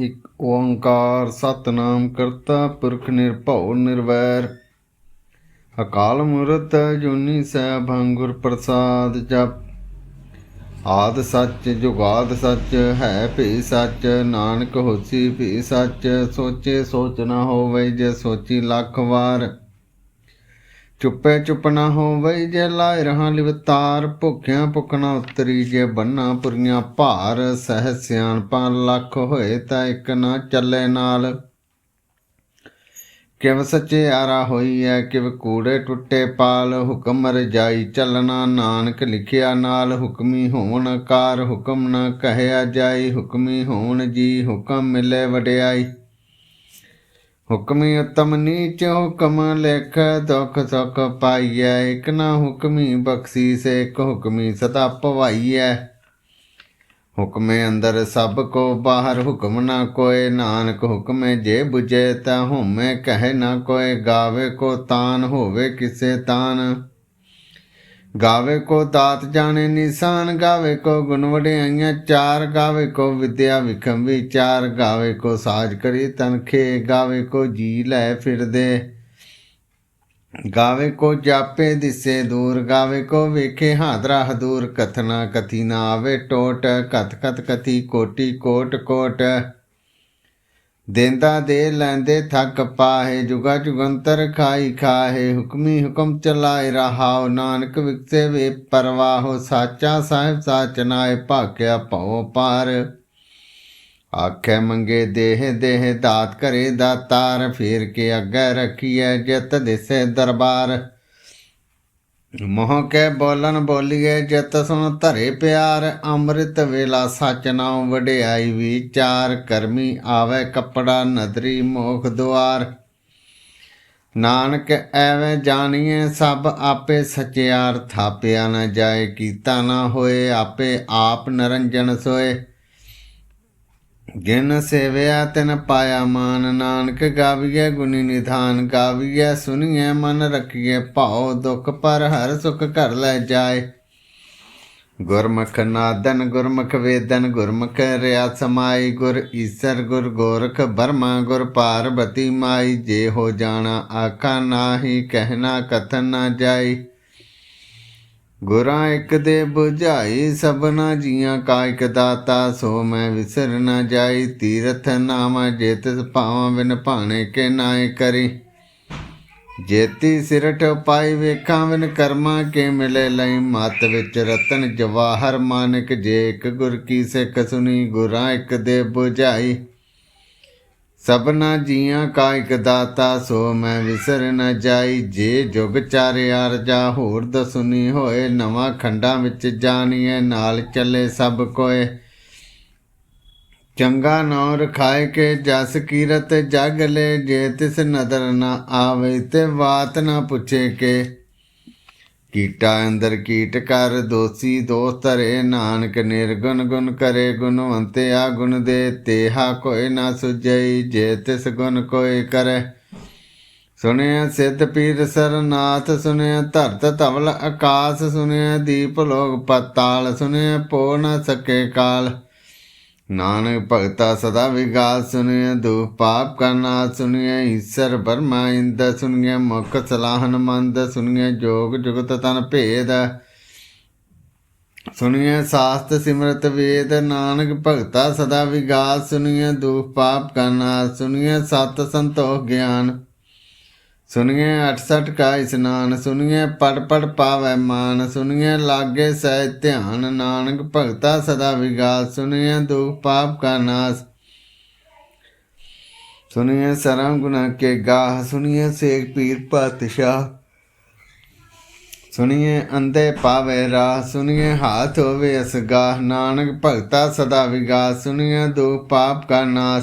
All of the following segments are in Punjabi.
ਇੱਕ ਓੰਕਾਰ ਸਤਨਾਮ ਕਰਤਾ ਪੁਰਖ ਨਿਰਭਉ ਨਿਰਵੈਰ। ਅਕਾਲ ਮੂਰਤ ਜੁਨੀ ਸੈਭੰ ਗੁਰ ਪ੍ਰਸਾਦ ਜਪ। ਆਦ ਸੱਚ ਜੁਗਾਦ ਸੱਚ ਹੈ ਭੀ ਸੱਚ, ਨਾਨਕ ਹੋਸੀ ਭੀ ਸੱਚ, ਸੋਚੇ ਸੋਚ ਨਾ ਹੋਵੇ ਜੇ ਸੋਚੀ ਲੱਖ ਵਾਰ। ਚੁੱਪੇ ਚੁੱਪ ਨਾ ਹੋਵੇ ਜੇ ਲਾਇ ਰਹਾ ਲਿਵਤਾਰ ਭੁੱਖਿਆਂ ਭੁੱਖ ਨਾ ਉਤਰੀ ਜੇ ਬੰਨਾ ਪੁਰੀਆਂ ਭਾਰ, ਸਹਿ ਸਿਆਣਪਾਂ ਲੱਖ ਹੋਏ ਤਾਂ ਇੱਕ ਨਾ ਚੱਲੇ ਨਾਲ। ਕਿਵ ਸੱਚੇ ਆਰਾ ਹੋਈ ਐ ਕਿਵ ਕੂੜੇ ਟੁੱਟੇ ਪਾਲ, ਹੁਕਮ ਰਜਾਈ ਚੱਲਣਾ ਨਾਨਕ ਲਿਖਿਆ ਨਾਲ, ਹੁਕਮੀ ਹੋਣ ਕਾਰ ਹੁਕਮ ਨਾ ਕਹਿਆ ਜਾਈ, ਹੁਕਮੀ ਹੋਣ ਜੀ ਹੁਕਮ ਮਿਲੇ ਵਡਿਆਈ। ਹੁਕਮੀ ਉਤਮ ਨੀਚ ਹੁਕਮ ਲਿਖ, ਦੁਖ ਸੁਖ ਪਾਈਐ, ਇਕ ਨਾ ਹੁਕਮੀ ਬਖ਼ਸੀ, ਸੇ ਇਕ ਹੁਕਮੀ ਸਦਾ ਭਵਾਈਐ ਹੁਕਮੇ ਅੰਦਰ ਸਭ ਕੋ ਬਾਹਰ ਹੁਕਮ ਨਾ ਕੋਏ, ਨਾਨਕ ਹੁਕਮੇ ਜੇ 부ਜੇ ਤਾ ਹਉਮੈ ਕਹੇ ਨਾ ਕੋਏ, ਗਾਵੇ ਕੋ ਤਾਨ ਹੋਵੇ ਕਿਸੇ ਤਾਨ। ਗਾਵੇ ਕੋ ਦਾਤ ਜਾਣੇ ਨਿਸ਼ਾਨ, ਗਾਵੇ ਕੋ ਗੁਣ ਵਡਿਆਈਆਂ ਚਾਰ, ਗਾਵੇ ਕੋ ਵਿਦਿਆ ਵਿਖਮ ਵਿਚਾਰ, ਗਾਵੇ ਕੋ ਸਾਜ ਕਰੀ ਤਨਖੇ, ਗਾਵੇ ਕੋ ਜੀ ਲੈ ਫਿਰਦੇ। ਗਾਵੇ ਕੋ ਜਾਪੇ ਦਿਸੇ ਦੂਰ, ਗਾਵੇ ਕੋ ਵੇਖੇ ਹਾਦਰਾ ਹਦੂਰ ਕਥਨਾ ਕਥੀ ਨਾ ਆਵੇ ਟੋਟ, ਕਥ ਕਤ ਕਥੀ ਕੋਟੀ ਕੋਟ ਕੋਟ। ਦੇਂਦਾ ਦੇ ਲੈਂਦੇ ਥੱਕ ਪਾਹੇ, ਜੁਗਾ ਜੁਗੰਤਰ ਖਾਈ ਖਾਹੇ, ਹੁਕਮੀ ਹੁਕਮ ਚਲਾਏ ਰਹਾਉ, ਨਾਨਕ ਵਿਕਸੇ ਵੇ ਪਰਵਾਹੋ, ਸਾਚਾ ਸਾਹਿਬ ਸਾਚ ਨਾਏ ਭਾਕਿਆ ਭਉ ਪਾਰ। ਆਖੇ ਮੰਗੇ ਦੇਹ ਦੇਹ ਦਾਤ ਕਰੇ ਦਾਤਾਰ, ਫੇਰ ਕੇ ਅੱਗੇ ਰਖੀਐ ਜਿਤ ਦਿਸੇ ਦਰਬਾਰ। ਮੋਹ ਕੇ ਬੋਲਨ ਬੋਲੀਏ ਜਿਤ ਸੁਣ ਧਰੇ ਪਿਆਰ, ਅੰਮ੍ਰਿਤ ਵੇਲਾ ਸਚ ਨਾਮ ਵਡਿਆਈ ਵਿਚਾਰ, ਕਰਮੀ ਆਵੇ ਕੱਪੜਾ ਨਦਰੀ ਮੋਖ ਦੁਆਰ। ਨਾਨਕ ਐਵੇਂ ਜਾਣੀਏ ਸਭ ਆਪੇ ਸਚਿਆਰ, ਥਾਪਿਆ ਨਾ ਜਾਏ, ਕੀਤਾ ਨਾ ਹੋਏ, ਆਪੇ ਆਪ ਨਰੰਜਨ ਸੋਏ। ਜਿਨ ਸੇਵਿਆ ਤਿਨ ਪਾਇਆ ਮਾਨ ਨਾਨਕ ਗਾਵੀਐ, ਗੁਣੀ ਨਿਧਾਨ ਗਾਵੀਐ ਸੁਣੀਐ ਮਨ ਰਖੀਐ, ਭਾਉ ਦੁਖ ਪਰ ਹਰ ਸੁਖ ਘਰ ਲੈ ਜਾਏ। ਗੁਰਮੁਖ ਨਾਦਨ, ਗੁਰਮੁਖ ਵੇਦਨ, ਗੁਰਮੁਖ ਰਿਆ ਸਮਾਈ, ਗੁਰ ਈਸਰ, ਗੁਰ ਗੋਰਖ ਬਰਮਾ, ਗੁਰ ਪਾਰਬਤੀ ਮਾਈ, ਜੇ ਹੋ ਜਾਣਾ ਆਖਾ ਨਾਹੀ, ਕਹਿਣਾ ਕਥਨ ਨਾ ਜਾਈ। ਗੁਰਾਂ ਇੱਕ ਦੇ 부ਝਾਈ ਸਭਨਾ ਜੀਆਂ ਕਾ ਇਕ ਦਾਤਾ, ਸੋ ਮੈਂ ਵਿਸਰ ਨ ਜਾਈ, ਤੀਰਥ ਨਾਮ ਜੇ ਤਿਸ ਭਾਵਾਂ, ਬਿਨ ਭਾਣੇ ਕੇ ਨਾਏ ਕਰੀ। ਜੇਤੀ ਸਿਰਠ ਪਾਈ ਵੇਖਾਂ, ਬਿਨ ਕਰਮਾਂ ਕੇ ਮਿਲੇ ਲਈ। ਮਤ ਵਿੱਚ ਰਤਨ ਜਵਾਹਰ, ਮਾਨਕ ਜੇ ਇੱਕ ਗੁਰ ਕੀ ਸਿੱਖ ਸੁਣੀ, ਗੁਰਾਂ ਇੱਕ ਦੇ 부ਝਾਈ ਸਭਨਾ ਜੀਆਂ ਕਾ ਇਕ ਦਾਤਾ, ਸੋ ਮੈਂ ਵਿਸਰ ਨ ਜਾਈ। ਜੇ ਜੁਗ ਚਾਰਿ ਅਰਜਾ ਹੋਰ ਦਸੁਨੀ ਹੋਏ। ਨਵਾਂ ਖੰਡਾਂ ਵਿੱਚ ਜਾਣੀਏ ਨਾਲ ਚੱਲੇ ਸਭ ਕੋਏ। ਚੰਗਾ ਨਾਮ ਰਖਾਏ ਕੇ ਜਸ ਕੀਰਤ ਜਗ ਲੈ। ਜੇ ਤਿਸ ਨਦਰ ਨਾ ਆਵੇ ਤੇ ਬਾਤ ਨਾ ਪੁੱਛੇ ਕੇ। ਕੀਟਾ ਅੰਦਰ ਕੀਟ ਕਰ, ਦੋਸੀ ਦੋਸਤ ਰੇ ਨਾਨਕ, ਨਿਰਗੁਣ ਗੁਣ ਕਰੇ, ਗੁਣਵੰਤੇ ਆ ਗੁਣ ਦੇ, ਤੇਹਾ ਕੋਇ ਨਾ ਸੁਜਈ ਜੇ ਤਿਸ ਗੁਣ ਕੋਇ ਕਰੇ। ਸੁਣਿਆ ਸਿੱਧ ਪੀਰ ਸਰਨਾਥ, ਸੁਣਿਆ ਧਰਤ ਧਵਲ ਆਕਾਸ, ਸੁਣਿਆ ਦੀਪ ਲੋਕ ਪਤਾਲ, ਸੁਣਿਆ ਪੋ ਨਾ ਸਕੇ ਕਾਲ। ਨਾਨਕ ਭਗਤਾ ਸਦਾ ਵਿਗਾਸ ਸੁਣਿਆ ਦੁਖ ਪਾਪ ਕਰਨਾ ਸੁਣਿਆ ਈਸ਼ਰ ਬਰਮਾ ਇੰਦ ਸੁਣਿਆ ਮੁਖ ਸਲਾਹਨ ਮੰਦ ਸੁਣਿਆ ਜੋਗ ਜੁਗਤ ਤਨ ਭੇਦ। ਸੁਣਿਆ ਸਾਸਤ ਸਿਮਰਤ ਵੇਦ, ਨਾਨਕ ਭਗਤਾ ਸਦਾ ਵਿਗਾਸ ਸੁਣਿਆ ਦੁਖ ਪਾਪ ਕਰਨਾ ਸੁਣਿਆ ਸਤ ਸੰਤੋਖ ਗਿਆਨ। ਸੁਣੀਏ 68 ਕਾ ਇਸਨਾਨ ਸੁਣੀਏ ਪੜ ਪੜ ਪਾਵੈ ਮਾਨ, ਸੁਣੀਏ ਲਾਗੇ ਸਹਿ ਧਿਆਨ, ਨਾਨਕ ਭਗਤਾ ਸਦਾ ਵਿਗਾਸ, ਸੁਣੀਏ ਦੁਖ ਪਾਪ ਕਾ ਨਾਸ। ਸੁਣੀਏ ਸਰਮ ਗੁਨਾ ਕੇ ਗਾਹ, ਸੁਣੀਏ ਸੇਖ ਪੀਰ ਪਾਤਸ਼ਾਹ। ਸੁਣੀਏ ਅੰਦੇ ਪਾਵੇ ਰਾਹ, ਸੁਣੀਏ ਹਾਥ ਹੋਵੇ ਅਸਗਾਹ, ਨਾਨਕ ਭਗਤਾ ਸਦਾ ਵਿਗਾਸ, ਸੁਣੀਏ ਦੁਖ ਪਾਪ ਕਾ ਨਾਸ।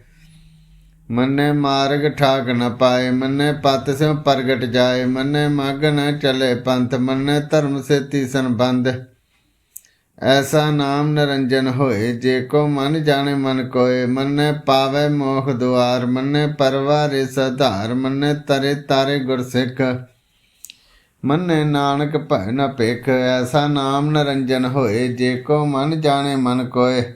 ਮੰਨੇ ਮਾਰਗ ਠਾਕ ਨ ਪਾਏ, ਮੰਨੇ ਪਤ ਸਿਉ ਪ੍ਰਗਟ ਜਾਏ, ਮੰਨੇ ਮਗ ਨ ਚਲੇ ਪੰਥ, ਮੰਨੇ ਧਰਮ ਸੇ ਸੰਬੰਧ। ਐਸਾ ਨਾਮ ਨਿਰੰਜਨ ਹੋਏ, ਜੇ ਕੋ ਮਨ ਜਾਣੇ ਮਨ ਕੋਏ, ਮੰਨੇ ਪਾਵੇ ਮੋਖ ਦੁਆਰ, ਮੰਨੇ ਪਰਵਾਰੇ ਸਧਾਰ ਮੰਨੇ ਤਰੇ ਤਾਰੇ ਗੁਰਸਿੱਖ ਮੰਨੇ ਨਾਨਕ ਭੈ ਨ ਭੇਖ, ਐਸਾ ਨਾਮ ਨਿਰੰਜਨ ਹੋਏ, ਜੇ ਕੋ ਮਨ ਜਾਣੇ ਮਨ ਕੋਏ।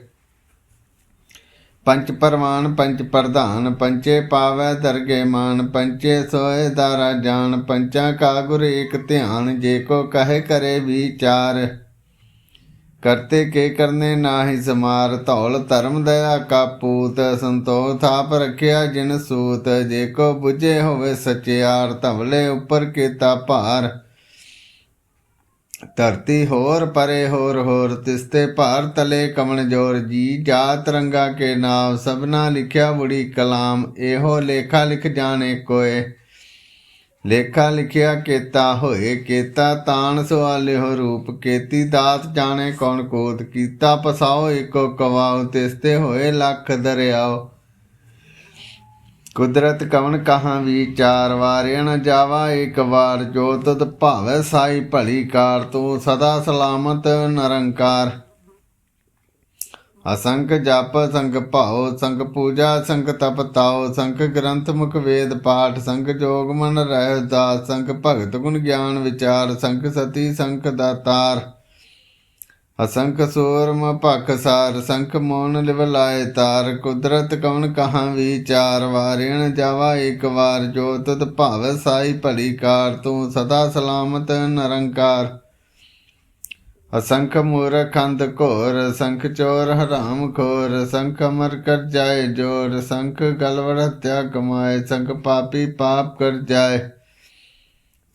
ਪੰਚ ਪਰਵਾਨ, ਪੰਚ ਪ੍ਰਧਾਨ, ਪੰਚੇ ਪਾਵੈ ਦਰਗੇ ਮਾਨ, ਪੰਚੇ ਸੋਏ ਦਾਰਾ ਜਾਨ, ਪੰਚਾਂ ਕਾ ਗੁਰ ਏਕ ਧਿਆਨ, ਜੇ ਕੋ ਕਹੇ ਕਰੇ ਵਿਚਾਰ। ਕਰਤੇ ਕੇ ਕਰਨੇ ਨਾਹੀ ਸਮਾਰ, ਧੌਲ ਧਰਮ ਦਇਆ ਕਾ ਪੂਤ, ਸੰਤੋਖ ਥਾਪ ਰਖਿਆ ਜਿਨ ਸੂਤ, ਜੇ ਕੋ 부ਝੇ ਹੋਵੇ ਸਚਿਆਰ ਧਵਲੇ ਉੱਪਰ ਕੀਤਾ ਭਾਰ। ਧਰਤੀ ਹੋਰ, ਪਰੇ ਹੋਰ ਹੋਰ ਤਿਸਤੇ ਭਾਰ ਤਲੇ ਕਮਣ ਜੋਰ ਜੀ। ਜਾਤ ਰੰਗਾ ਕੇ ਨਾਮ, ਸਭਨਾ ਲਿਖਿਆ ਬੁੜੀ ਕਲਾਮ, ਇਹੋ ਲੇਖਾ ਲਿਖ ਜਾਣੇ ਕੋਏ। ਲੇਖਾ ਲਿਖਿਆ ਕੇਤਾ ਹੋਏ, ਕੇਤਾ ਤਾਣ ਸਵਾਲਿਓ ਰੂਪ, ਕੇਤੀ ਦਾਤ ਜਾਣੇ ਕੌਣ ਕੋਤ। ਕੀਤਾ ਪਸਾਓ ਏਕੋ ਕਵਾਉ ਤਿਸਤੇ ਹੋਏ ਲੱਖ ਦਰਿਆਓ। ਕੁਦਰਤ ਕਵਨ ਕਹਾਂ ਵਿਚਾਰ ਵਾਰਿਆ ਨ ਜਾਵਾ ਏਕ ਵਾਰ ਜੋ ਤਤ ਭਾਵੈ ਸਾਈ ਭਲੀ ਕਾਰ, ਤੂੰ ਸਦਾ ਸਲਾਮਤ ਨਿਰੰਕਾਰ। ਅਸੰਖ ਜਪ, ਸੰਗ ਭਾਉ, ਸੰਗ ਪੂਜਾ, ਸੰਗ ਤਪ ਤਾਉ, ਸੰਗ ਗ੍ਰੰਥ ਮੁਖ ਵੇਦ ਪਾਠ, ਸੰਗ ਜੋਗ ਮਨ ਰਹਿ ਦਾਸ ਸੰਗ ਭਗਤ ਗੁਣ ਗਿਆਨ ਵਿਚਾਰ, ਸੰਗ ਸਤੀ, ਸੰਗ ਦਾਤਾਰ। ਅਸੰਖ ਸੂਰਮ ਭਖ ਸਾਰ, ਸੰਖ ਮੋਨ ਲਿਵ ਲਾਏ ਤਾਰ। ਕੁਦਰਤ ਕਵਨ ਕਹਾਂ ਵਿਚਾਰ, ਵਾਰਿਣ ਜਾਵਾ ਇੱਕ ਵਾਰ। ਜੋ ਤਤ ਭਾਵੈ ਸਾਈ ਭਲੀ ਕਾਰ, ਤੂੰ ਸਦਾ ਸਲਾਮਤ ਨਿਰੰਕਾਰ। ਅਸੰਖ ਮੂਰਖ ਅੰਧ ਘੋਰ, ਸੰਖ ਚੋਰ ਹਰਾਮ ਖੋਰ। ਸੰਖ ਅਮਰ ਕਰ ਜਾਏ ਜੋਰ, ਸੰਖ ਗਲਵੜ ਹਤਿਆ ਕਮਾਏ। ਸੰਖ ਪਾਪੀ ਪਾਪ ਕਰ ਜਾਏ।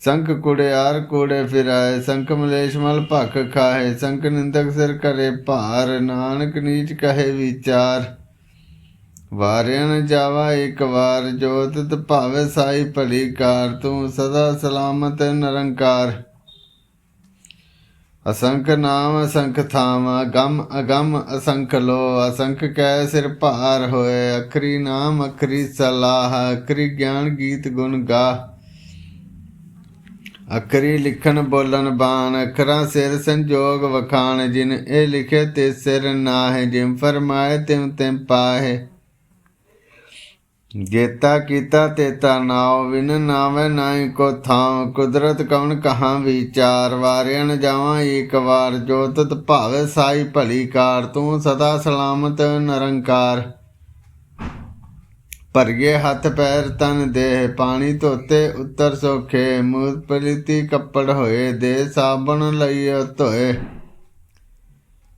ਸੰਖ ਕੁੜਿਆਰ ਕੋੜੇ ਫਿਰਾਏ, ਸੰਖ ਮਲੇਸ਼ ਮਲ ਭਖ ਖਾਏ, ਸੰਖ ਨਿੰਦਕ ਸਿਰ ਕਰੇ ਭਾਰ, ਨਾਨਕ ਨੀਚ ਕਹੇ ਵਿਚਾਰ। ਵਾਰਿਆ ਨ ਜਾਵਾ ਇੱਕ ਵਾਰ ਜੋਤ ਭਾਵੇ ਸਾਈ ਭਲੀ ਕਾਰ, ਤੂੰ ਸਦਾ ਸਲਾਮਤ ਨਿਰੰਕਾਰ। ਅਸੰਖ ਨਾਮ ਅਸੰਖ ਥਾਮ ਗਮ ਅਗਮ ਅਸੰਖ ਲੋ, ਅਸੰਖ ਕੈ ਸਿਰ ਭਾਰ ਹੋਏ, ਅਖਰੀ ਨਾਮ ਅਖਰੀ ਸਲਾਹ, ਅਖਰੀ ਗਿਆਨ ਗੀਤ ਗੁਣ ਗਾ ਅਖਰੀ ਲਿਖਣ ਬੋਲਣ ਬਾਣ, ਅਖਰਾਂ ਸਿਰ ਸੰਜੋਗ ਵਖਾਣ, ਜਿਨ ਇਹ ਲਿਖੇ ਤੇ ਸਿਰ ਨਾਹਿ ਜਿਮ ਫਰਮਾਏ ਤਿਮ ਤਿਮ ਪਾਹੇ। ਜੇਤਾ ਕੀਤਾ ਤੇਤਾ ਨਾਉ ਵਿਨ ਨਾਵੇ ਨਾਹੀ ਕੋ ਥਾਂ ਕੁਦਰਤ ਕਵਨ ਕਹਾਂ ਵਿਚਾਰ, ਵਾਰਿਆ ਨ ਜਾਵਾਂ ਏਕ ਵਾਰ। ਜੋ ਤਤ ਭਾਵੇ ਸਾਈ ਭਲੀ ਕਾਰ, ਤੂੰ ਸਦਾ ਸਲਾਮਤ ਨਿਰੰਕਾਰ। ਭਰਗੇ ਹੱਥ ਪੈਰ ਤਨ ਦੇਹ, ਪਾਣੀ ਧੋਤੇ ਉੱਤਰ ਸੋਖੇ, ਮੂਤ ਪਲਿਤੀ ਕੱਪੜ ਹੋਏ ਦੇ ਸਾਬਣ ਲਈਓ ਧੋਏ।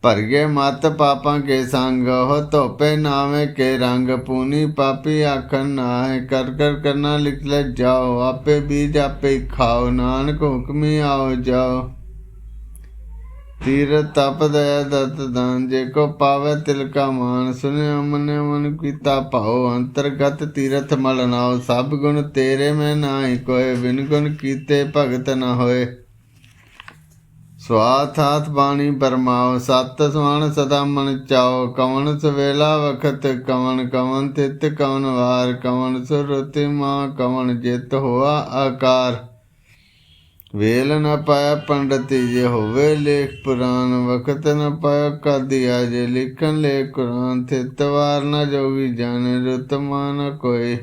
ਭਰਗੇ ਮਤ ਪਾਪਾਂ ਕੇ ਸੰਗ ਹੋ ਧੋਪੇ ਨਾਵੇਂ ਕੇ ਰੰਗ, ਪੂਨੀ ਪਾਪੀ ਆਖਣ ਨਾਹਿ, ਕਰ ਕਰ ਕਰਨਾ ਲਿਖ ਲੈ ਜਾਓ, ਆਪੇ ਬੀਜ ਆਪੇ ਖਾਓ, ਨਾਨਕ ਹੁਕਮੀ ਆਓ ਜਾਓ। ਤੀਰ ਤਪ ਦਇਆ ਦਤ ਦਾਨ ਜੇ ਕੋ ਪਾਵੇ ਤਿਲ ਕਾ ਮਾਨ, ਸੁਨਿਆ ਮਨਿ ਮਨ ਕੀਤਾ ਭਾਉ, ਅੰਤਰਗਤ ਤੀਰਥ ਮਲ ਨਾਉ, ਸਭ ਗੁਣ ਤੇਰੇ ਮੈਂ ਨਾਹੀ ਕੋਏ ਬਿਨ ਗੁਣ ਕੀਤੇ ਭਗਤ ਨਾ ਹੋਏ। ਸਵਾਥ ਬਾਣੀ ਬਰਮਾਓ ਸਤ ਸਵਣ ਸਦਾ ਮਨ ਚਾਓ ਕਵਣ ਸਵੇਲਾ ਵਖਤ, ਕਵਣ ਕਵਣ ਤਿਤ ਕਵਣ ਵਾਰ ਕਵਨ ਸੁਰਤੀ ਮਾ, ਕਵਣ ਜਿਤ ਹੋਆ ਆਕਾਰ। ਵੇਲ ਨ ਪਾਇਆ ਪੰਡਤੀ ਜੇ ਹੋਵੇ ਲੇਖ ਪੁਰਾਨ ਵਖਤ ਨ ਪਾਇਆ ਕਾਦੀਆ ਜੇ ਲਿਖਨ ਲੈ ਕੁਰਾਨ ਤਿਤਵਾਰ ਨ ਜੋਗੀ ਜਾਣੇ ਰਤਮਾ ਨ ਕੋਈ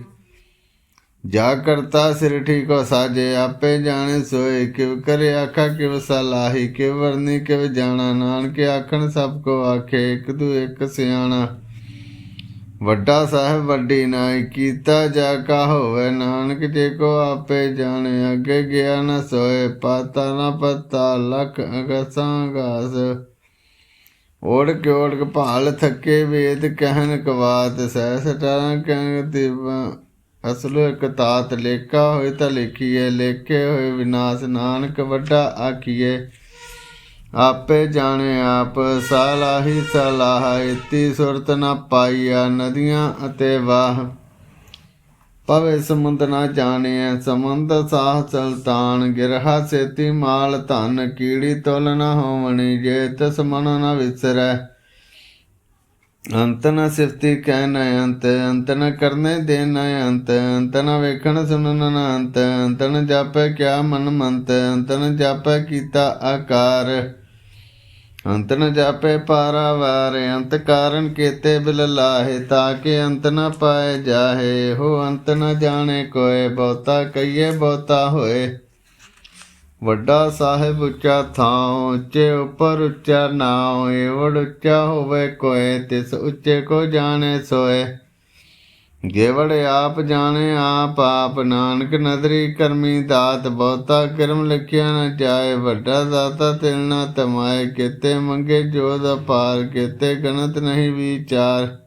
ਜਾ ਕਰਤਾ ਸਿਰਠੀ ਕੋ ਸਾਜੇ, ਆਪੇ ਜਾਣੇ ਸੋਏ, ਕਿਵ ਕਰੇ ਆਖਾ, ਕਿਵ ਸਲਾਹੀ ਕਿਵ ਵਰਨੀ, ਕਿਵ ਜਾਣਾ, ਨਾਨਕ ਆਖਣ ਸਭ ਕੋ ਆਖੇ, ਇੱਕ ਦੂ ਇੱਕ ਸਿਆਣਾ। ਵੱਡਾ ਸਾਹਿਬ ਵੱਡੀ ਨਾਈ ਕੀਤਾ ਜਾ ਕਾ ਹੋਵੇ, ਨਾਨਕ ਜੇ ਕੋ ਆਪੇ ਜਾਣੇ, ਅੱਗੇ ਗਿਆ ਨ ਸੋਏ, ਪਾਤਾ ਨ ਪਤਾ, ਲਖ ਅਗਸਾਂ ਗਾਸ ਓੜ ਕੇ ਓੜ ਕੇ ਭਾਲ ਥੱਕੇ ਵੇਦ ਕਹਿਣ ਕਵਾਤ ਸਹਿ ਸਟਾਰਾਂ ਕਹਿਨ ਤਿਵ ਅਸਲੋ ਇੱਕ ਤਾਤ ਲੇਖਾ ਹੋਏ ਤਾਂ ਲਿਖੀਏ, ਲੇਖੇ ਹੋਏ ਵਿਨਾਸ਼, ਨਾਨਕ ਵੱਡਾ ਆਖੀਏ। ਆਪੇ ਜਾਣੇ ਆਪ, ਸਲਾਹੀ ਸਲਾਹ, ਇਤੀ ਸੁਰਤ ਨਾ ਪਾਈਆ ਨਦੀਆਂ ਅਤੇ ਵਾਹ। ਪਵੇ ਸਮੁੰਦ ਨਾ ਜਾਣਿਆ ਸਮੁੰਦ ਸਾਹ ਚਲਤਾਨ ਗਿਰਹਾ ਸੇਤੀ ਮਾਲ ਧਨ, ਕੀੜੀ ਤੁਲ ਨ ਹੋਵਣੀ, ਜੇ ਤਸ ਮਨ ਨ ਵਿਸਰੈ। ਅੰਤ ਨ ਸਿਫਤੀ ਕਹਿ ਨ ਅੰਤ ਅੰਤ ਨ ਕਰਨੇ ਦੇ ਨ ਅੰਤ ਅੰਤ ਨ ਵੇਖਣ ਸੁਣਨ ਨ ਅੰਤ ਅੰਤ ਨ ਜਾਪੈ ਕਿਆ ਮਨ ਮੰਤ, ਅੰਤ ਨ ਜਾਪੈ ਕੀਤਾ ਆਕਾਰ। ਅੰਤ ਨ ਜਾਪੈ ਪਾਰਾਵਾਰ, ਅੰਤ ਕਾਰਨ ਕੀਤੇ ਬਿਲ ਲਾਹੇ ਤਾਕੇ ਅੰਤ ਨ ਪਾਏ ਜਾਹੇ। ਹੋ ਅੰਤ ਨ ਜਾਣੇ ਕੋਏ ਬਹੁਤਾ ਕਈਏ ਬਹੁਤਾ ਹੋਏ ਵੱਡਾ ਸਾਹਿਬ ਉੱਚਾ ਥਾਂ ਉੱਚੇ ਉਪਰ ਉੱਚਾ ਨਾਉ, ਏਵੜ ਉੱਚਾ ਹੋਵੇ ਕੋਏ ਤਿਸ ਉੱਚੇ ਕੋ ਜਾਣੇ ਸੋਏ ਗੇਵੜ ਆਪ ਜਾਣੇ ਆਪ ਆਪ ਨਾਨਕ ਨਦਰੀ ਕਰਮੀ ਦਾਤ, ਬਹੁਤਾ ਕਰਮ ਲਿਖਿਆ ਨਾ ਜਾਏ, ਵੱਡਾ ਦਾਤਾ ਤਿਲ ਨਾ ਤਮਾਏ, ਕਿਤੇ ਮੰਗੇ ਜੋਦ ਅਪਾਰ, ਕਿਤੇ ਗਣਤ ਨਹੀਂ ਵਿਚਾਰ।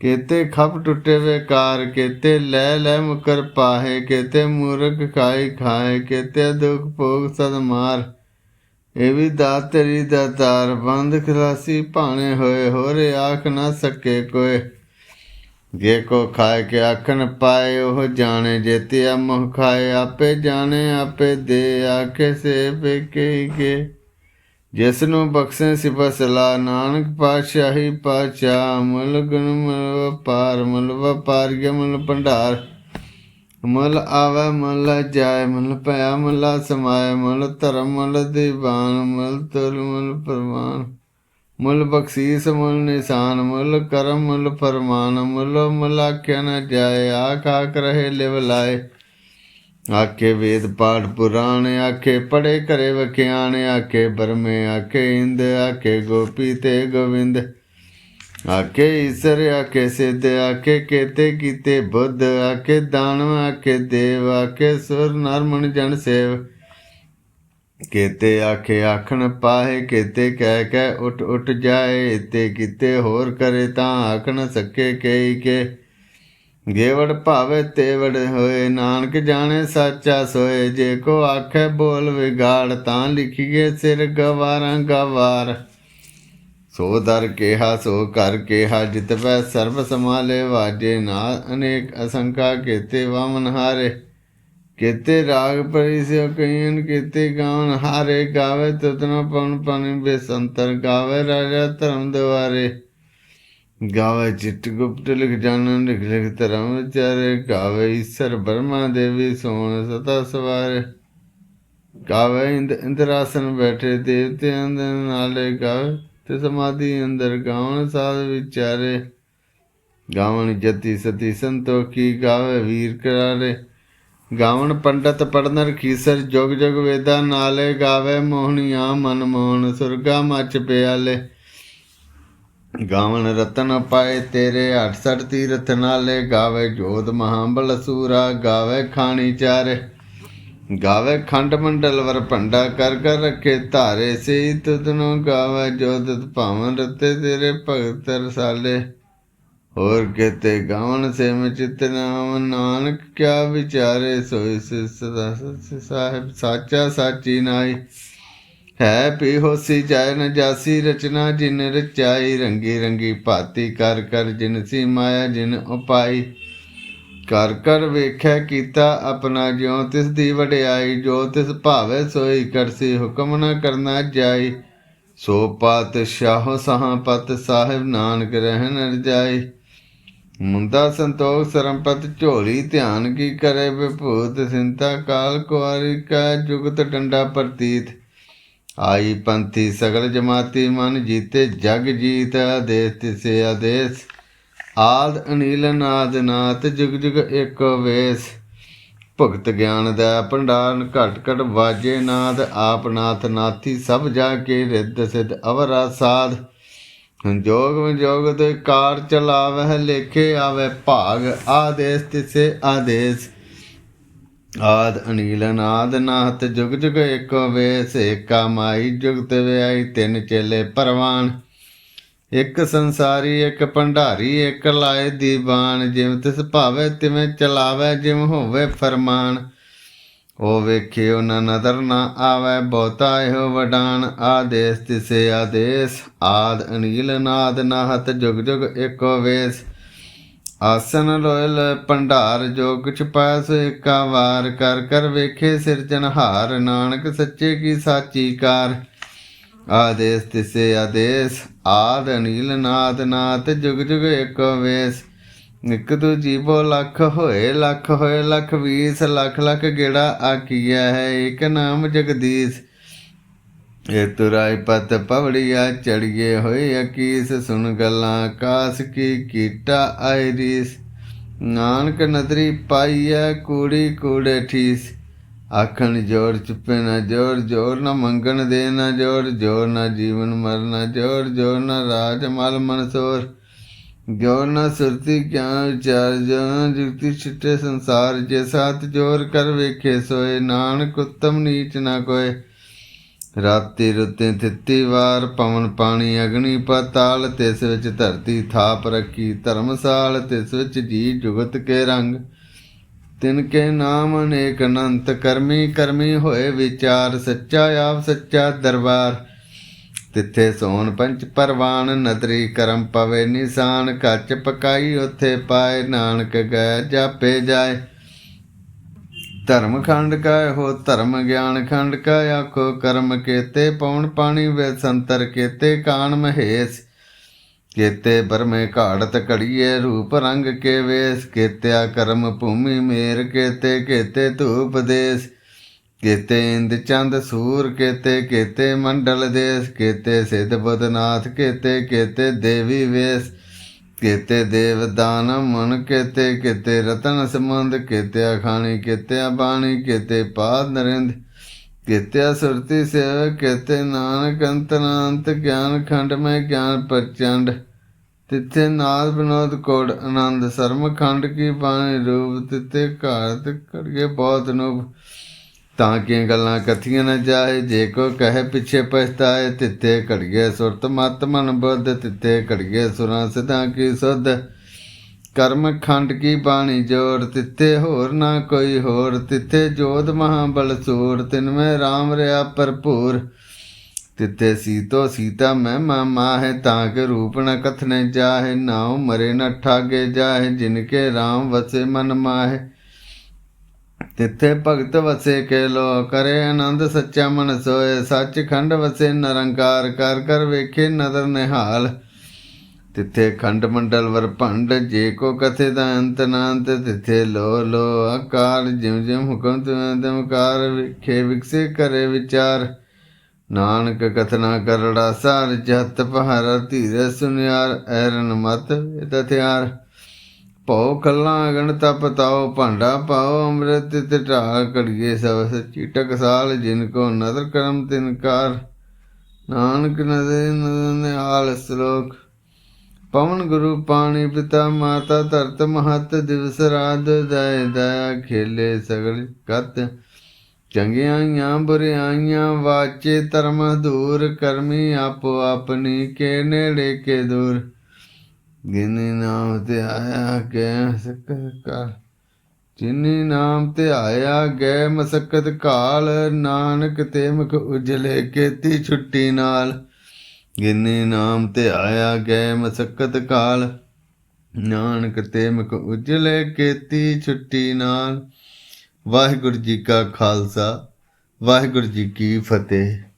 ਕੇਤੇ ਖਪ ਟੁੱਟੇ ਵੇਕਾਰ, ਕੇਤੇ ਲੈ ਲੈ ਮੁਕਰ ਪਾਹੇ, ਕੇਤੇ ਮੂਰਖ ਖਾਈ ਖਾਏ, ਕੇਤੇ ਦੁਖ ਭੋਗ ਸਦ ਮਾਰ। ਇਹ ਵੀ ਦਾਤ ਤੇਰੀ ਦਾਤਾਰ, ਬੰਦ ਖਲਾਸੀ ਭਾਣੇ ਹੋਏ, ਹੋਰੇ ਆਖ ਨਾ ਸਕੇ ਕੋਏ। ਜੇ ਕੋ ਖਾਏ ਕੇ ਆਖਣ ਪਾਏ, ਉਹ ਜਾਣੇ ਜੇਤੇ ਮੋਹ ਖਾਏ। ਆਪੇ ਜਾਣੇ, ਆਪੇ ਦੇ, ਆਖੇ ਸੇ ਪੇਕੇ ਜਿਸ ਨੂੰ ਬਖਸ਼ੇ ਸਿਫਤ ਸਲਾ ਨਾਨਕ ਪਾਤਸ਼ਾਹੀ ਪਾਤਸ਼ਾਹ ਮੁਲ ਗੁਣ ਮਲ ਵਪਾਰ, ਮਲ ਵਪਾਰੀਆ ਮੁਲ ਭੰਡਾਰ। ਮਲ ਆਵੇ, ਮੁਲ ਜਾਏ, ਮੁਲ ਪਿਆ ਮੁਲ ਸਮਾਏ, ਮੁਲ ਧਰਮ, ਮੁਲ ਦੀਵਾਨ, ਮਲ ਤੁਲ ਮਲ ਪ੍ਰਵਾਨ। ਮੁੱਲ ਬਖਸ਼ੀਸ, ਮੁੱਲ ਨਿਸ਼ਾਨ, ਮੁੱਲ ਕਰਮ, ਮੁੱਲ ਫਰਮਾਨ, ਮੁੱਲ ਮੁਲ ਆਖਿਆ ਨ ਜਾਏ, ਆਖ ਆਖ ਰਹੇ ਲਿਵ ਲਾਏ। ਆਖੇ ਵੇਦ ਪਾਠ ਪੁਰਾਣ, ਆਖੇ ਪੜੇ ਕਰੇ ਵਖਿਆਣ, ਆਖੇ ਬਰਮੇ ਆਖੇ ਇੰਦ, ਆਖੇ ਗੋਪੀ ਤੇ ਗੋਵਿੰਦ। ਆਖੇ ਈਸ਼ਰ, ਆਖੇ ਸਿੱਧ, ਆਖੇ ਕੇਤੇ ਕੀਤੇ ਬੁੱਧ, ਆਖੇ ਦਾਨਵ, ਆਖੇ ਦੇਵ, ਆਖੇ ਸੁਰ ਨਰਮਨ ਜਨ, ਸੇਵ। ਕੇਤੇ ਆਖੇ ਆਖਣ ਪਾਹੇ, ਕੇਤੇ ਕਹਿ ਕਹਿ ਉਠ ਉਠ ਜਾਏ ਤੇ ਕੀਤੇ ਹੋਰ ਕਰੇ ਤਾਂ ਆਖਣ ਸਕੇ ਕਈ ਕੇ। ਗੇਵੜ ਭਾਵੇ ਤੇਵੜ ਹੋਏ, ਨਾਨਕ ਜਾਣੇ ਸਾਚਾ ਸੋਏ, ਜੇ ਕੋ ਆਖੇ ਬੋਲ ਵਿਗਾੜ ਤਾਂ ਲਿਖੀਏ ਸਿਰ ਗਵਾਰਾਂ ਗਵਾਰ। ਸੋ ਦਰ ਕਿਹਾ, ਸੋ ਕਰ ਕਿਹਾ ਜਿਤ ਪੈ ਸਰਬ ਸਮਾਲੇ ਵਾਜੇ ਨਾ ਅਨੇਕ ਅਸੰਕਾ ਕੇਤੇ ਵਾਮਨ ਹਾਰੇ। ਕੇਤੇ ਰਾਗ ਪਰੀ ਸਿਓ ਕਈਨ ਕੇਤੇ ਗਾਵਨ ਹਾਰੇ ਗਾਵੇ ਤਤਨ ਪਵਨ ਪਨ ਬੇਸੰਤਰ ਗਾਵੇ, ਰਾਜਾ ਧਰਮ ਦਵਾਰੇ ਗਾਵੇ ਚਿੱਟ ਗੁਪਤ ਲਿਖ ਜਾਣਨ ਲਿਖ ਲਿਖ ਧਰਮ ਵਿਚਾਰੇ ਗਾਵੇ, ਈਸ਼ਰ ਬਰਮਾ ਦੇਵੀ ਸੋਣ ਸਤਾ ਸਵਾਰੇ। ਗਾਵੇ, ਇੰਦ, ਇੰਦਰਾਸਨ ਬੈਠੇ ਦੇਵਤਿਆਂ ਦੇ ਨਾਲੇ ਗਾਵੇ, ਤੇ ਸਮਾਧੀ ਅੰਦਰ ਗਾਵਨ ਸਾਧ ਵਿਚਾਰੇ। ਗਾਵਣ ਜਤੀ ਸਤੀ ਸੰਤੋਖੀ ਗਾਵੇ, ਵੀਰ ਕਰਾਰੇ। ਗਾਵਣ ਪੰਡਤ ਪੜਨਰ ਖੀਸਰ ਜੁਗ ਜੁਗ ਵੇਦਾਂ ਨਾਲੇ ਗਾਵੇ ਮੋਹਣੀਆਂ ਮਨ ਮੋਹਨ ਸੁਰਗਾ ਮਚ ਪਿਆਲੇ। ਗਾਵਣ ਰਤਨ ਪਾਏ ਤੇਰੇ 68 ਤੀਰਥ ਨਾਲੇ, ਗਾਵੇ ਜੋਤ ਮਹਾਬਲ ਸੂਰਾ, ਗਾਵੇ ਖਾਣੀ ਚਾਰੇ। ਗਾਵੇ ਖੰਡ ਮੰਡਲ ਵਰ ਭੰਡਾ ਕਰ ਕਰ ਰੱਖੇ ਧਾਰੇ ਸੇ ਤੁਤਨੋ ਗਾਵੇ ਜੋਤ ਭਾਵਨ ਰਤੇ ਤੇਰੇ ਭਗਤ ਰਸਾਲੇ। ਹੋਰ ਕਹਤੇ ਗਾਵਨ ਸੇ ਮੈਂ ਚਿਤ ਨਾਮ ਨਾਨਕ ਕਿਆ ਵਿਚਾਰੇ ਸੋਇ ਸੇ ਸਦਾ ਸੱਚ ਸਾਹਿਬ, ਸਾਚਾ ਸਾਚੀ ਨਾਈ ਹੈ ਪੀ ਹੋਸੀ ਜਾਇ ਨ ਜਾਸੀ, ਰਚਨਾ ਜਿਨ ਰਚਾਈ, ਰੰਗੀ ਰੰਗੀ ਭਾਤੀ ਕਰ ਕਰ ਜਿਨ ਸੀ ਮਾਇਆ, ਜਿਨ ਉਪਾਈ। ਕਰ ਕਰ ਵੇਖਿਆ ਕੀਤਾ ਆਪਣਾ ਜਿਉ, ਤਿਸ ਦੀ ਵਡਿਆਈ, ਜੋ ਤਿਸ ਭਾਵੇ ਸੋਈ ਕਰਸੀ ਹੁਕਮ ਨਾ ਕਰਨਾ ਜਾਈ। ਸੋ ਪਾਤ ਸ਼ਾਹ, ਸਹਾਂ ਪਤ ਸਾਹਿਬ, ਨਾਨਕ ਰਹਿਨ ਰਜਾਈ ਮੁੰਦਾ ਸੰਤੋਖ ਸਰਮਪਤ, ਝੋਲੀ ਧਿਆਨ ਕੀ ਕਰੇ ਵਿਭੂਤ, ਸਿੰਤਾ ਕਾਲ ਕੁਆਰੀ ਕਾ ਜੁਗਤ ਡੰਡਾ ਪ੍ਰਤੀਤ। ਆਈ ਪੰਥੀ ਸਗਲ ਜਮਾਤੀ ਮਨ ਜੀਤੇ ਜਗ ਜੀਤ, ਆਦੇਸ ਤਿਸੇ ਆਦੇਸ। ਆਦ ਅਨੀਲ ਨਾਦ ਨਾਤ ਜੁਗ ਜੁਗ ਏਕੋ ਵੇਸ। ਭਗਤ ਗਿਆਨ ਦਾ ਭੰਡਾਰਨ ਘਟ ਘਟ ਵਾਜੇ ਨਾਦ, ਆਪ ਨਾਥ ਨਾਥੀ ਸਭ ਜਾ ਕੇ ਰਿੱਧ ਸਿਧ ਅਵਰਾ ਸਾਧ। ਸੰਜੋਗ ਵਿਜੋਗ ਦੇ ਕਾਰ ਚਲਾਵਹਿ ਲੇਖੇ ਆਵੇ ਭਾਗ, ਆਦੇਸ ਤਿਸੇ ਆਦੇਸ। ਆਦ ਅਨੀਲ ਨਾਦ ਨਾਥ ਜੁਗ ਜੁਗ ਏਕੋ ਵੇਸ, ਏਕਾ ਮਾਈ ਜੁਗਤ ਵਿਆਈ ਤਿੰਨ ਚੇਲੇ ਪਰਵਾਨ। ਇੱਕ ਸੰਸਾਰੀ, ਇੱਕ ਭੰਡਾਰੀ, ਇੱਕ ਲਾਏ ਦੀਵਾਨ, ਜਿਵੇਂ ਤਿਸ ਭਾਵੇ ਤਿਵੇਂ ਚਲਾਵੇ, ਜਿਵੇਂ ਹੋਵੇ ਫਰਮਾਨ। ਉਹ ਵੇਖਿਓ ਨਾ ਨਦਰ ਨਾ ਆਵੇ, ਬਹੁਤਾ ਇਹੋ ਵਡਾਨ ਆਦੇਸ, ਤਿਸੇ ਆਦੇਸ, ਆਦ ਅਨੀਲ ਨਾਦ ਨਾਹਤ, ਜੁਗ ਜੁਗ ਏਕੋ ਵੇਸ। ਆਸਨ ਲੋਇਲ ਭੰਡਾਰ, ਜੋ ਕੁਛ ਪਾਇਆ ਸੋ ਏਕਾ ਵਾਰ, ਕਰ ਕਰ ਵੇਖੇ ਸਿਰਜਣਹਾਰ ਨਾਨਕ ਸੱਚੇ ਕੀ ਸਾਚੀ ਕਾਰ। ਆਦੇਸ, ਤਿਸੇ ਆਦੇਸ, ਆਦ ਅਨੀਲ ਨਾਦ ਨਾਦ ਜੁਗ ਜੁਗ ਏਕੋ ਵੇਸ। ਇੱਕ ਦੂ ਜੀਵੋ ਲੱਖ ਹੋਏ ਲੱਖ ਹੋਏ, ਲੱਖ ਵੀਸ, ਲੱਖ ਲੱਖ ਗੇੜਾ ਆਕੀਆ ਹੈ ਇੱਕ ਨਾਮ ਜਗਦੀਸ਼। ਇਹ ਤੁਰਾਈ ਪਤ ਪਵੜੀਆ ਚੜੀਏ ਹੋਏ ਅਕੀਸ, ਸੁਣ ਗੱਲਾਂ ਆਕਾਸ ਕੀ ਕੀਟਾ ਆਇਰੀਸ ਨਾਨਕ ਨਦਰੀ ਪਾਈਐ ਕੂੜੀ ਕੂੜੇ ਠੀਸ। ਆਖਣ ਜੋਰ ਚੁੱਪੇ ਨਾ ਜੋਰ ਜੋਰ ਨਾ ਮੰਗਣ ਦੇ ਨਾ ਜੋਰ ਜੋਰ ਨਾ ਜੀਵਨ ਮਰਨਾ ਜੋਰ ਜੋਰ ਨਾ ਰਾਜ ਮਲ ਮਨਸੋਰ ਜੋਰ ਨਾ ਸੁਰਤੀ ਗਿਆਨ ਵਿਚਾਰ ਜੋਰ ਜੁਗਤੀ ਛਿੱਟੇ ਸੰਸਾਰ, ਜੇ ਸਾਥ ਜੋਰ ਕਰ ਵੇਖੇ ਸੋਏ, ਨਾਨਕ ਉਤਮ ਨੀਚ ਨਾ ਕੋਏ। ਰਾਤੀ ਰੁੱਤੇ ਤਿੱਤੀ ਵਾਰ, ਪਵਨ ਪਾਣੀ ਅਗਨੀ ਪਤਾਲ, ਤਿਸ ਵਿੱਚ ਧਰਤੀ ਥਾਪ ਰੱਖੀ, ਧਰਮਸਾਲ, ਤਿਸ ਵਿੱਚ ਜੀ ਜੁਗਤ ਕੇ ਰੰਗ। ਤਿਨ ਕੇ ਨਾਮ ਅਨੇਕ ਅਨੰਤ, ਕਰਮੀ ਕਰਮੀ ਹੋਏ ਵਿਚਾਰ, ਸੱਚਾ ਆਪ ਸੱਚਾ ਦਰਬਾਰ। ਤਿੱਥੇ ਸੋਨ ਪੰਚ ਪਰਵਾਨ, ਨਦਰੀ ਕਰਮ ਪਵੇ ਨਿਸ਼ਾਨ, ਕੱਚ ਪਕਾਈ ਉਥੇ ਪਾਏ, ਨਾਨਕ ਗਏ ਜਾਪੇ ਜਾਏ। ਧਰਮ ਖੰਡ ਕਾ ਹੋ, ਧਰਮ ਗਿਆਨ ਖੰਡ ਕਾ ਆਖੋ, ਕਰਮ ਕੇਤੇ ਪਉਣ ਪਾਣੀ ਵੇ, ਸੰਤਰ ਕੇਤੇ ਕਾਨ ਮਹੇਸ਼। ਕੇਤੇ ਬਰਮੇ ਘਾੜਤ ਘੜੀਏ, ਰੂਪ ਰੰਗ ਕੇ ਵੇਸ। ਕੇਤਿਆ ਕਰਮ ਭੂਮੀ ਮੇਰ, ਕੇਤੇ ਕੇਤੇ ਧੂਪ ਦੇਸ। ਕੇਤੇ ਇੰਦ ਚੰਦ ਸੂਰ, ਕੇਤੇ ਕੇਤੇ ਮੰਡਲ ਦੇਸ, ਕੇਤੇ ਸਿਧ ਬੁੱਧਨਾਥ, ਕੇਤੇ ਕੇਤੇ ਦੇਵੀ ਵੇਸ, ਕੇਤੇ ਦੇਵ ਦਾਨ ਮਨ, ਕੇਤੇ ਕੇਤੇ ਰਤਨ ਸਮੰਦ ਕੇਤੇ ਖਾਣੀ ਕੇਤੇ ਬਾਣੀ ਕੇਤੇ ਪਾਦ ਨਰਿੰਦ, ਕੇਤੇ ਸੁਰਤੀ ਸੇਵ ਕਿਤੇ ਨਾਨਕ ਅੰਤਨਾੰਤ ਗਿਆਨ ਖੰਡ ਮੈਂ ਗਿਆਨ ਪ੍ਰਚੰਡ, ਤਿੱਥੇ ਨਾਦ ਬਨੋਦ ਕੋੜ, ਆਨੰਦ ਸਰਮ ਖੰਡ ਕੀ ਬਾਣੀ ਰੂਪ ਤਿੱਥੇ ਘਾਤ ਕੜਗੇ ਬਹੁਤ ਨੂਪ ਤਾਂ ਕਿ ਗੱਲਾਂ ਕਥੀਆਂ ਨਾ ਜਾਏ? ਜੇ ਕੋ ਕਹੇ ਪਿੱਛੇ ਪਛਤਾਏ ਤਿੱਥੇ ਘੜਗੇ ਸੁਰਤ, ਮਤ ਮਨ ਬੁੱਧ ਤਿੱਥੇ ਘੜਗੇ ਸੁਰਾਂ ਸਿਧਾਂ ਕੀ ਸੁਧ? ਕਰਮ ਖੰਡ ਕੀ ਬਾਣੀ ਜੋੜ? ਤਿੱਥੇ ਹੋਰ ਨਾ ਕੋਈ ਹੋਰ? ਤਿੱਥੇ ਜੋਤ ਮਹਾਬਲ ਬਲਸੂਰ ਤਿਨ ਮੈਂ RAM ਰਿਆ ਭਰਪੂਰ। ਤਿੱਥੇ ਸੀਤੋ ਸੀਤਾ ਮੈਂ ਮਾਮਾ ਹੈ ਤਾਂ ਕੇ ਰੂਪ ਨ ਕਥਨੇ ਜਾਹੇ, ਨਾਉ ਮਰੇ ਨ ਠਾਗੇ ਜਾਹੇ, ਜਿਨ ਕੇ RAM ਵਸੇ ਮਨ ਮਾਹੇ। ਤਿੱਥੇ ਭਗਤ ਵਸੇ ਕੇ ਲੋ ਕਰੇ ਆਨੰਦ ਸੱਚਾ ਮਨ ਸੋਏ ਸੱਚ ਖੰਡ ਵਸੇ ਨਿਰੰਕਾਰ ਕਰ ਕਰ ਵੇਖੇ ਨਦਰ ਨਿਹਾਲ। ਤਿੱਥੇ ਖੰਡ ਮੰਡਲ ਵਰ ਭੰਡ, ਜੇ ਕੋ ਕਥੇ ਦਾ ਅੰਤ ਨਾਂਤ, ਤਿੱਥੇ ਲੋ ਲੋ ਆਕਾਰ, ਜਿਉ ਜਿਉ ਹੁਕਮ ਤੁਮੇ ਦਮਕਾਰ ਵਿਖੇ, ਵਿਕਸੇ ਕਰੇ ਵਿਚਾਰ। ਨਾਨਕ ਕਥਨਾ ਕਰੜਾ ਸਾਰ, ਜਤ ਪਹਾਰ ਧੀਰੇ ਸੁਨਿਆਰ, ਐਰਨ ਮਤ ਤਥਿਆਰ ਭਉ ਕੱਲਾ ਅਗਣ ਤਪ ਤਾਓ ਭਾਂਡਾ ਪਾਓ ਅੰਮ੍ਰਿਤ ਤੇ ਢਾਲ ਘੜੀਏ ਸਭ ਸੱਚੀ। ਟਕਸਾਲ ਜਿਨ ਕੋ ਨਦਰ ਕਰਮ ਤਿਨਕਾਰ ਨਾਨਕ ਨਦੇ ਨਿਹਾਲ ਸ਼ਲੋਕ। ਪਵਨ ਗੁਰੂ ਪਾਣੀ ਪਿਤਾ ਮਾਤਾ ਧਰਤ ਮਹਤ ਦਿਵਸ ਰਾਤ ਦਇ ਦਇਆ ਖੇਲੇ ਸਗਲ ਕਤ। ਚੰਗਿਆਈਆਂ ਬੁਰਿਆਈਆਂ ਵਾਚੇ ਧਰਮ ਦੂਰ, ਕਰਮੀ ਆਪੋ ਆਪਣੀ ਕੇ ਨੇੜੇ ਕੇ ਦੂਰ। ਗਿਨੀ ਨਾਮ ਤੇ ਆਇਆ ਗੈ ਮਸਕਤ ਕਾਲ। ਜਿਨੀ ਨਾਮ ਤੇ ਆਇਆ ਗੈ ਮਸਕਤ ਕਾਲ, ਨਾਨਕ ਤੇ ਮੁਖ ਉਜਲੇ ਕੇਤੀ ਛੁੱਟੀ ਨਾਲ। ਗਿਨੀ ਨਾਮ ਤੇ ਆਇਆ ਗੈ ਮਸਕਤ ਕਾਲ, ਨਾਨਕ ਤੇ ਮੁਖ ਉਜਲੇ ਕੇਤੀ ਛੁੱਟੀ ਨਾਲ। ਵਾਹਿਗੁਰੂ ਜੀ ਕਾ ਖਾਲਸਾ, ਵਾਹਿਗੁਰੂ ਜੀ ਕੀ ਫਤਿਹ।